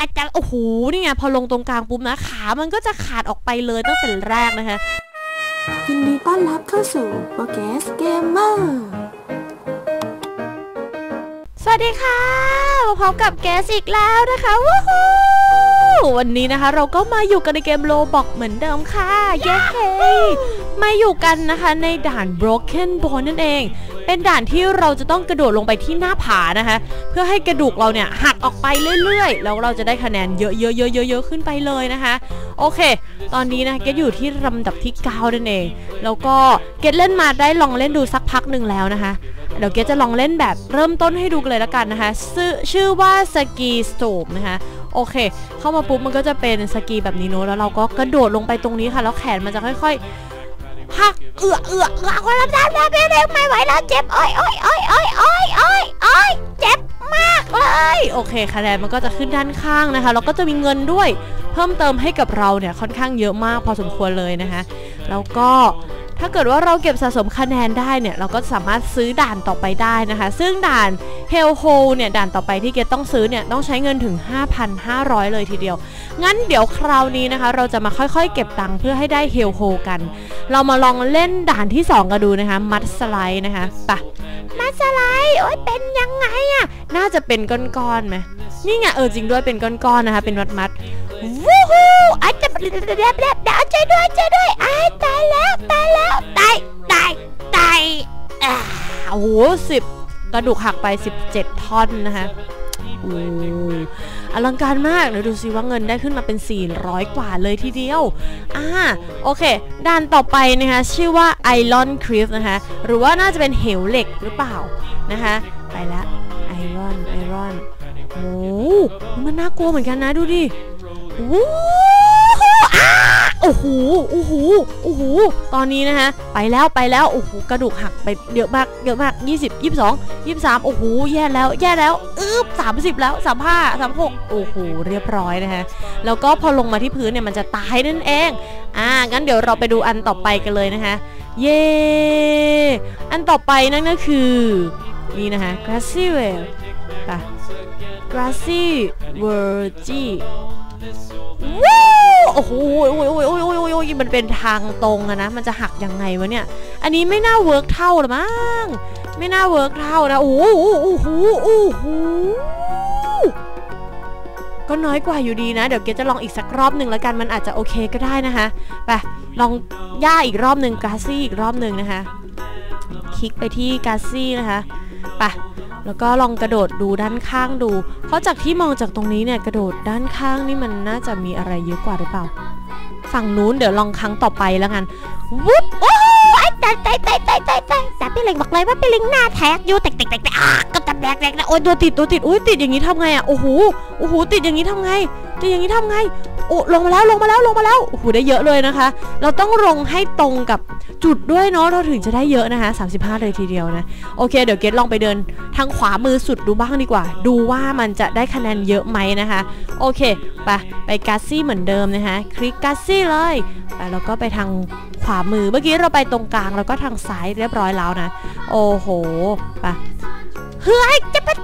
อาจารย์โอ้โหนี่ไงพอลงตรงกลางปุ๊บนะขามันก็จะขาดออกไปเลยตั้งแต่แรกนะคะยินดีต้อนรับเข้าสู่โปรแกสเกมเมอร์สวัสดีค่ะมาพบกับแกสอีกแล้วนะคะวู้ฮู้วันนี้นะคะ เราก็มาอยู่กันในเกมโลบอกเหมือนเดิมค่ะ เย้ มาอยู่กันนะคะในด่าน Broken Bone นั่นเอง เป็นด่านที่เราจะต้องกระโดดลงไปที่หน้าผานะคะ เพื่อให้กระดูกเราเนี่ยหักออกไปเรื่อยๆ แล้วเราจะได้คะแนนเยอะๆๆๆๆขึ้นไปเลยนะคะ โอเค ตอนนี้นะเกดอยู่ที่ลำดับที่9นั่นเอง แล้วก็เกดเล่นมาได้ลองเล่นดูสักพักหนึ่งแล้วนะคะ เดี๋ยวเกดจะลองเล่นแบบเริ่มต้นให้ดูกันเลยละกันนะคะชื่อชื่อว่าสกีสโตมนะคะโอเค เข้ามาปุ๊บมันก็จะเป็นสกีแบบนี้เนอะแล้วเราก็กระโดดลงไปตรงนี้ค่ะ แล้วแขนมันจะค่อย ๆ ฮะเอือเอือเอือคนละด้านแล้วเร็วไม่ไหวแล้วเจ็บโอ้ยโอ้ยโอ้ยโอ้ยโอ้ยโอ้ยโอ้ยเจ็บมากเลยโอเคคะแนนมันก็จะขึ้นด้านข้างนะคะแล้วก็จะมีเงินด้วย เพิ่มเติมให้กับเราเนี่ยค่อนข้างเยอะมากพอสมควรเลยนะคะแล้วก็ ถ้าเกิดว่าเราเก็บสะสมคะแนนได้เนี่ยเราก็สามารถซื้อด่านต่อไปได้นะคะ ซึ่งด่าน h e l l h o l เนี่ยด่านต่อไปที่เกตต้องซื้อเนี่ยต้องใช้เงินถึง 5,500 เลยทีเดียว งั้นเดี๋ยวคราวนี้นะคะ เราจะมาค่อยๆ เก็บตังค์เพื่อให้ได้ h e l l h o l กัน เรามาลองเล่นด่านที่ 2 กันดูนะคะ มัดสไลด์นะคะปะมัดสไลด์โอ้ยเป็นยังไงอะน่าจะเป็นก้อนๆไหมนี่ไงเออจริงด้วยเป็นก้อนๆนะคะ เป็นมัดๆ วู้ฮู้อาจจะแบบแบบแบบเดี๋ยวใจด้วยใจด้วยไอ้ตายแล้วตายแล้วตายตายตายอ่าโอ้โหสิบกระดูกหักไป 17 ท่อนนะคะโอ้อลังการมากเดี๋ยวดูสิว่าเงินได้ขึ้นมาเป็น 400 กว่าเลยทีเดียว อ่า โอเคด่านต่อไปนะคะ ชื่อว่า Iron Cliff นะคะ หรือว่าน่าจะเป็นเหวเหล็กหรือเปล่านะคะ ไปละ Iron Iron โอ้โหมันน่ากลัวเหมือนกันนะดูดิ วู้โอ้โห โอ้โห โอ้โห ตอนนี้นะคะไปแล้วไปแล้ว โอ้โห กระดูกหักไปเยอะมาก เยอะมาก 20 22 23 โอ้โห แย่แล้ว แย่แล้ว อึ๊บ30 แล้ว 35 36 โอ้โห เรียบร้อยนะคะแล้วก็พอลงมาที่พื้นเนี่ยมันจะตายนั่นเอง อ่า งั้นเดี๋ยวเราไปดูอันต่อไปกันเลยนะคะ เย้ อันต่อไปนั่นก็คือ นี่นะคะ grassy well ไป grassy v e r g i ว้าวโอ้โหโอ้ยโอ้ยโอ้ยโอ้ยโอ้ยโอ้ยมันเป็นทางตรงอะนะ มันจะหักยังไงวะเนี่ย อันนี้ไม่น่าเวิร์กเท่าหรือมั้ง ไม่น่าเวิร์กเท่านะ โอ้โหโอ้โหโอ้โหก็น้อยกว่าอยู่ดีนะ เดี๋ยวเกจะลองอีกสักรอบหนึ่งแล้วกัน มันอาจจะโอเคก็ได้นะคะไปลองย่าอีกรอบหนึ่งกาซี่อีกรอบหนึ่งนะคะ คลิกไปที่กาซี่นะคะไป แล้วก็ลองกระโดดดูด้านข้างดู เพราะจากที่มองจากตรงนี้เนี่ยกระโดดด้านข้างนี่มันน่าจะมีอะไรเยอะกว่าหรือเปล่า ฝั่งนู้นเดี๋ยวลองครั้งต่อไปแล้วกันวุ๊บโอ้ยตายตายตายตายตายตายแต่พี่เล็งบอกเลยว่าพี่เล็งหน้าแท็กอยู่แตกแตกแตกอะก็จะแดกแดกนะโอ้ยตัวติดตัวติดอุ้ยติดอย่างนี้ทำไงอะโอ้โหโอ้โหติดอย่างนี้ทำไงติดอย่างนี้ทำไง โอ้ลงมาแล้วลงมาแล้วลงมาแล้วโอ้โหได้เยอะเลยนะคะ เราต้องลงให้ตรงกับจุดด้วยเนาะเราถึงจะได้เยอะนะคะ 35 เลยทีเดียวนะโอเค เดี๋ยวเกดลองไปเดินทางขวามือสุดดูบ้างดีกว่า ดูว่ามันจะได้คะแนนเยอะไหมนะคะ โอเคไปไปกาซี่เหมือนเดิมนะคะ คลิกกาซี่เลยไปแล้วก็ไปทางขวามือเมื่อกี้เราไปตรงกลางแล้วก็ทางซ้ายเรียบร้อยแล้วนะ โอ้โหไปเฮ้ยจะเป็น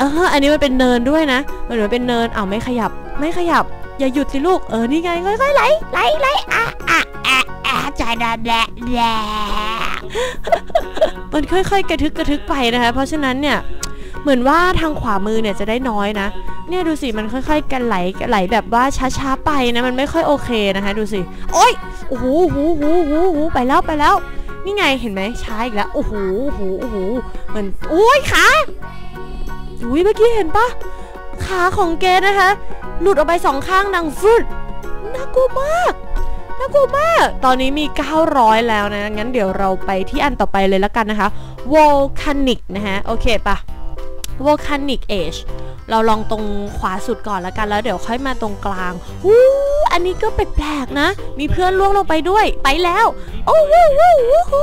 เอออันนี้มันเป็นเนินด้วยนะมันเหมือนเป็นเนินเอาไม่ขยับ ไม่ขยับ อย่าหยุดสิลูก เออ นี่ไงค่อยๆไหลไหลไหลอะอะอะอะใจดำแหละแหละมันค่อยๆ กระทึกกระทึกไปนะคะ เพราะฉะนั้นเนี่ยเหมือนว่าทางขวามือเนี่ยจะได้น้อยนะ เนี่ยดูสิมันค่อย ๆ กันไหลไหลแบบว่าช้าๆไปนะมันไม่ค่อยโอเคนะคะ ดูสิโอ้ยโอ้โหโอ้โหโอ้โหโอ้โหไปแล้วไปแล้ว นี่ไงเห็นไหมช้าอีกแล้ว โอ้โห โอ้โห โอ้โหเหมือนโอ้ยขาอุ้ยเมื่อกี้เห็นปะขาของเกดนะคะ หลุดออกไปสองข้างดังฟึดน่ากลัวมากน่ากลัวมาก ตอนนี้มี 900 แล้วนะ งั้นเดี๋ยวเราไปที่อันต่อไปเลยแล้วกันนะคะ volcanic นะฮะ โอเคปะ volcanic age เราลองตรงขวาสุดก่อนแล้วกันแล้วเดี๋ยวค่อยมาตรงกลางอู้ อันนี้ก็แปลกๆนะ มีเพื่อนล่วงลงไปด้วย ไปแล้ว โอ้โห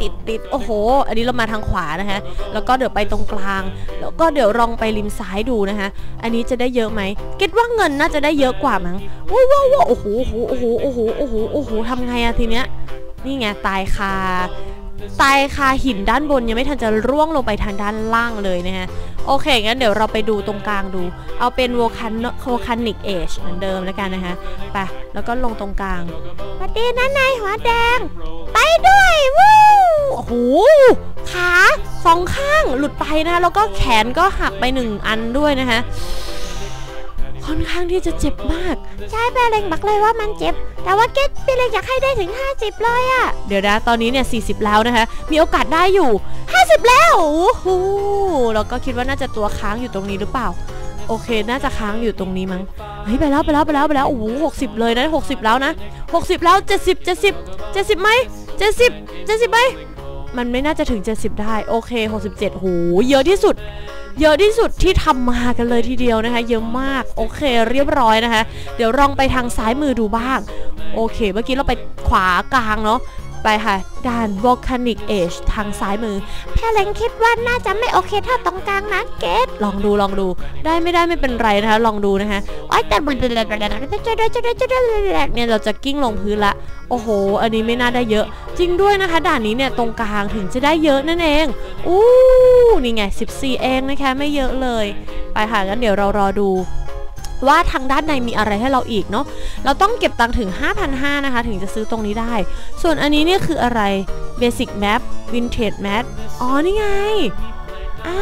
ติดติดโอ้โห อันนี้เรามาทางขวานะคะแล้วก็เดี๋ยวไปตรงกลาง แล้วก็เดี๋ยวลองไปริมซ้ายดูนะคะอันนี้จะได้เยอะไหมคิดว่าเงินน่าจะได้เยอะกว่ามั้งว้าวว้าวว้าวโอ้โหโอ้โหโอ้โหโอ้โหโอ้โหโอ้โหทำไงอะทีเนี้ยนี่ไงตายคา ตายคาหินด้านบนยังไม่ทันจะร่วงลงไปทางด้านล่างเลยนะฮะ โอเค งั้นเดี๋ยวเราไปดูตรงกลางดู เอาเป็นโวคันโวคันิกเอชเหมือนเดิมแล้วกันนะคะไป แล้วก็ลงตรงกลางสวัสดีนะนายหัวแดง ไปด้วยวู้โอ้โหขาสองข้างหลุดไปนะ แล้วก็แขนก็หักไปหนึ่งอันด้วยนะคะ ค่อนข้างที่จะเจ็บมาก ใช่เปเล็งบอกเลยว่ามันเจ็บ แต่ว่าเกตเปเล็งอยากให้ได้ถึง 50 เลยอะเดี๋ยวนะ ตอนนี้เนี่ย 40 แล้วนะคะ มีโอกาสได้อยู่ 50 แล้วโอ้โหเราก็คิดว่าน่าจะตัวค้างอยู่ตรงนี้หรือเปล่า โอเค น่าจะค้างอยู่ตรงนี้มั้ง เฮ้ย ไปแล้ว ไปแล้ว ไปแล้ว ไปแล้ว โอ้โหหกสิบเลยนะ60 แล้วนะ 60 แล้ว 70 70 70ไหม70 70ไหมมันไม่น่าจะถึง 70 ได้ โอเค 67โห เยอะที่สุด เยอะที่สุดที่ทำมากันเลยทีเดียวนะคะ เยอะมากโอเคเรียบร้อยนะคะ เดี๋ยวลองไปทางซ้ายมือดูบ้าง โอเค เมื่อกี้เราไปขวากลางเนาะ ไปค่ะด่าน volcanic age ทางซ้ายมือแพเลงคิดว่าน่าจะไม่โอเคเท่าตรงกลางนะเกตลองดูลองดู ได้ไม่ได้ไม่เป็นไรนะคะ ลองดูนะคะโอ้ยแต่เนี่ยเราจะกิ้งลงพื้นละโอ้โห อันนี้ไม่น่าได้เยอะ จริงด้วยนะคะ ด่านนี้เนี่ยตรงกลางถึงจะได้เยอะนั่นเองอู้นี่ไง 14 เองนะคะไม่เยอะเลย ไปค่ะงั้นเดี๋ยวเรารอดู ว่าทางด้านในมีอะไรให้เราอีกเนาะเราต้องเก็บตังถึง 5,500นะคะ ถึงจะซื้อตรงนี้ได้ ส่วนอันนี้เนี่ยคืออะไร Basic Map Vintage Map อ๋อนี่ไงอ่า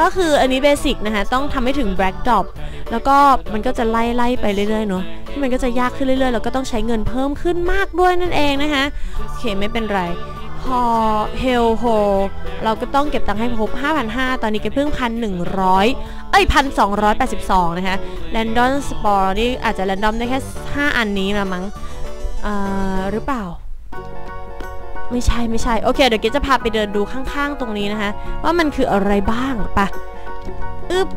ก็คืออันนี้เบสิกนะคะต้องทำให้ถึง Black Drop แล้วก็มันก็จะไล่ไล่ไปเรื่อยๆเนาะที่มันก็จะยากขึ้นเรื่อยๆ แล้วก็ต้องใช้เงินเพิ่มขึ้นมากด้วยนั่นเองนะคะโอเคไม่เป็นไรพอ Hell h o เราก็ต้องเก็บตังค์ให้ครบ5,500 ตอนนี้ก็เพิ่ง 1,100 เอ้ย1,282นะคะ Random Spore นี่อาจจะ Random ได้แค่5อันนี้ละมั้งอ่าหรือเปล่า ไม่ใช่ไม่ใช่โอเค เดี๋ยวเกดจะพาไปเดินดูข้างๆตรงนี้นะคะว่ามันคืออะไรบ้างปะอึบ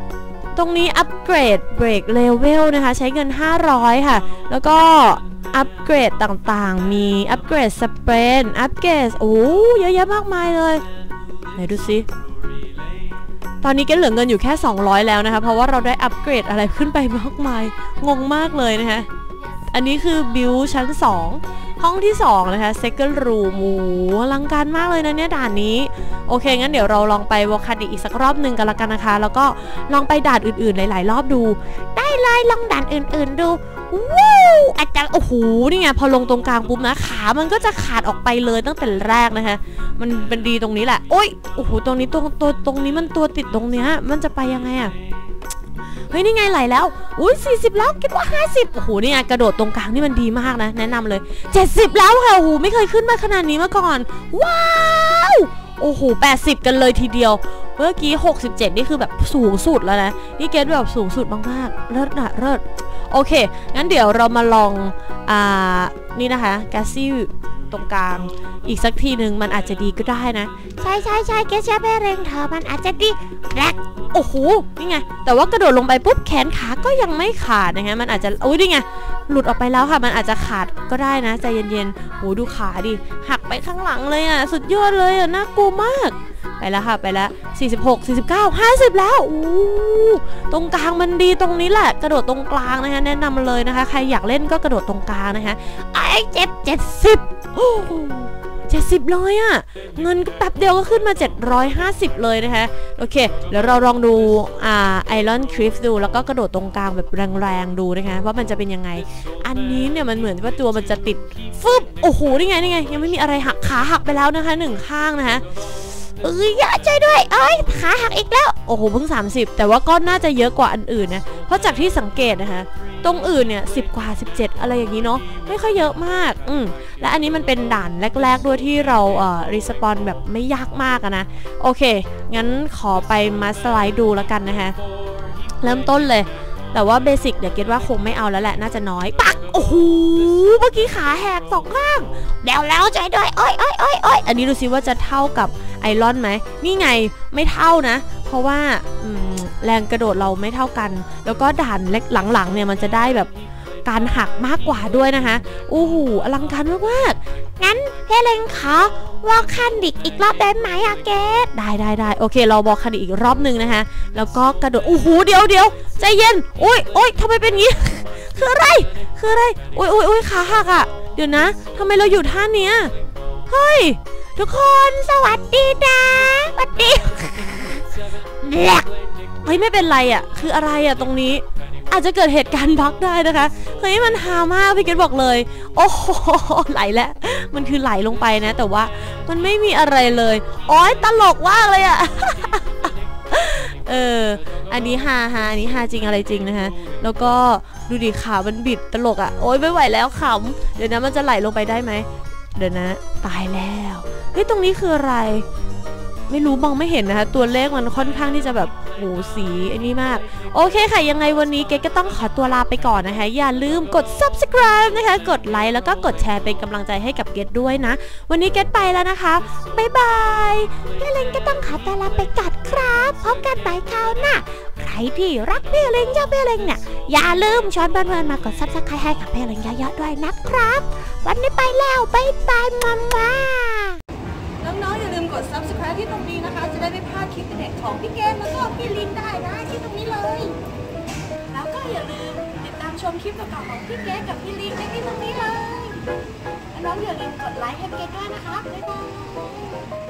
ตรงนี้อัปเกรดเบรกเลเวลนะคะ ใช้เงิน 500 ค่ะ แล้วก็อัปเกรดต่างๆ มีอัปเกรดสเปรนอัปเกรดโอ้เยอะแยะมากมายเลย ไหนดูสิ ตอนนี้เกดเหลือเงินอยู่แค่ 200 แล้วนะคะ เพราะว่าเราได้อัปเกรดอะไรขึ้นไปมากมาย งงมากเลยนะคะ อันนี้คือบิวชั้น 2 ห้องที่ 2 นะคะ second room โอ้โหอลังการมากเลยนะเนี่ยด่านนี้ โอเค งั้นเดี๋ยวเราลองไปวอคาดิอีกสักรอบหนึ่งกันละกันนะคะ แล้วก็ลองไปด่านอื่นๆ หลาย ๆ รอบดู ได้เลยลองด่านอื่น ๆ ดูว้ อาจารย์โอ้โหนี่ไงพอลงตรงกลางปุ๊บนะขา มันก็จะขาดออกไปเลยตั้งแต่แรกนะคะ มันเป็นดีตรงนี้แหละโอ้ยโอ้โหตรงนี้ตรงตัวตรงนี้มันตัวติดตรงเนี้ยมันจะไปยังไงอะเฮ้ยนี่ไงไหลแล้ว อุ้ย40 แล้วคิดว่า 50 โอ้โหนี่ไงกระโดดตรงกลางนี่มันดีมากนะ แนะนำเลย 70 แล้วค่ะโอ้โหไม่เคยขึ้นมาขนาดนี้มาก่อน ว้าวโอ้โห 80 กันเลยทีเดียว เมื่อกี้ 67 นี่คือแบบสูงสุดแล้วนะ นี่เกตแบบสูงสุดมากๆ เลิศนะเลิศ โอเค งั้นเดี๋ยวเรามาลอง อ่า นี่นะคะแกสซี่ตรงกลาง อีกสักทีหนึ่งมันอาจจะดีก็ได้นะ ใช่ใช่ใช่เกสเชื่อแม่เรงเธอมันอาจจะดีแรกโอ้โห นี่ไง แต่ว่ากระโดดลงไปปุ๊บแขนขาก็ยังไม่ขาดนะฮะมันอาจจะโอ้ยนี่ไง หลุดออกไปแล้วค่ะ มันอาจจะขาดก็ได้นะ ใจเย็นๆโหดูขาดิ หักไปข้างหลังเลยอะ สุดยอดเลยอะ น่ากลัวมากไป แล้วค่ะไปแล้ว46 49 50 แล้วอู้ตรงกลางมันดีตรงนี้แหละกระโดดตรงกลางนะคะแนะนำเลยนะคะ ใครอยากเล่นก็กระโดดตรงกลางนะคะไอ้เจ็ดเจ็ดสิบโอ้โหเจ็ดสิบเลยอะเงินแป๊บเดียวก็ขึ้นมา 750 เลยนะคะโอเคเดี๋ยวเราลองดูอ่าไอรอนคริฟดูแล้วก็กระโดดตรงกลางแบบแรงๆดูนะคะว่ามันจะเป็นยังไง อันนี้เนี่ยมันเหมือนว่าตัวมันจะติดฟึบโอ้โหนี่ไงนี่ไงยังไม่มีอะไรหักขาหักไปแล้วนะคะหนึ่งข้างนะคะ เอ้ยอย่าใจด้วยเอ้ยขาหักอีกแล้ว โอ้โหเพิ่ง 30 แต่ว่าก็น่าจะเยอะกว่าอันอื่นนะ เพราะจากที่สังเกตนะคะ ตรงอื่นเนี่ยสิกว่า 17 อะไรอย่างนี้เนาะ ไม่ค่อยเยอะมาก อืมและอันนี้มันเป็นด่านแรก ๆ ด้วยที่เราเอ่อรีสปอนแบบไม่ยากมากนะ โอเค งั้นขอไปมาสไลด์ดูแล้วกันนะคะ เริ่มต้นเลย แต่ว่าเบสิกเดี๋ยวเก็ตว่าคงไม่เอาแล้วแหละน่าจะน้อยปักโอ้โหเมื่อกี้ขาแหกสองข้างเดี๋ยวแล้วใจด้วยอ้อยอ้อยอ้อยอ้อยอันนี้ดูซิว่าจะเท่ากับไอรอนไหมนี่ไงไม่เท่านะ เพราะว่าแรงกระโดดเราไม่เท่ากัน แล้วก็ด่านเล็กหลังๆเนี่ยมันจะได้แบบ การหักมากกว่าด้วยนะคะโอ้โหอลังการมากๆงั้นเพเลงขอวอลคันดิกอีกรอบได้ไหมอะเกดได้ได้ได้โอเค เราบอกคันดิกอีกรอบหนึ่งนะคะแล้วก็กระโดดโอ้โหเดี๋ยวเดี๋ยวใจเย็นโอ้ยโอ้ยทำไมเป็นงี้ คืออะไรคืออะไรโอ้ยโอ้ยโอ้ยขาหักอะเดี๋ยวนะทำไมเราอยู่ท่าเนี้ยเฮ้ยทุกคนสวัสดีนะสวัสดีแหลกเฮ้ยไม่เป็นไรอะคืออะไรอะตรงนี้ อาจจะเกิดเหตุการณ์บั๊กได้นะคะเฮ้ยมันฮามากพี่เกดบอกเลย โอ้โหไหลแล้วมันคือไหลลงไปนะ แต่ว่ามันไม่มีอะไรเลยอ้ยตลกมากเลยอะเออ อันนี้ฮาฮาอันนี้ฮาจริงอะไรจริงนะคะ แล้วก็ดูดิขามันบิดตลกอะ่ะ โอ๊ยไม่ไหวแล้วขำ เดี๋ยวนะมันจะไหลลงไปได้ไหม เดี๋ยวนะ ตายแล้ว เฮ้ยตรงนี้คืออะไร ไม่รู้มองไม่เห็นนะคะ ตัวเลขมันค่อนข้างที่จะแบบโหสีไอ้นี่มาก โอเคค่ะ ยังไงวันนี้เกดก็ต้องขอตัวลาไปก่อนนะคะ อย่าลืมกด subscribe นะคะ กดไลค์แล้วก็กดแชร์เป็นกำลังใจให้กับเกดด้วยนะ วันนี้เกดไปแล้วนะคะบ๊ายบายพี่เล็งก็ต้องขอตัวลาไปกัดครับพบกันใหม่คราวหน้าใครที่รักพี่เล็งชอบพี่เล็งเนี่ยอย่าลืมชวนเพื่อนๆมากด subscribe ให้กับพี่เล็งเยอะๆด้วยนะครับ วันนี้ไปแล้วบ๊ายบายมาม่า น้องๆอย่าลืมกด subscribe ที่ตรงนี้นะคะ จะได้ไม่พลาดคลิปเด็ดของพี่เกมแล้วก็พี่ลินได้นะที่ตรงนี้เลย แล้วก็อย่าลืมติดตามชมคลิปเก่าๆของพี่เกมกับพี่ลินได้ที่ตรงนี้เลย น้องอย่าลืมกดไลค์ให้เกมด้วยนะคะบ๊ายบาย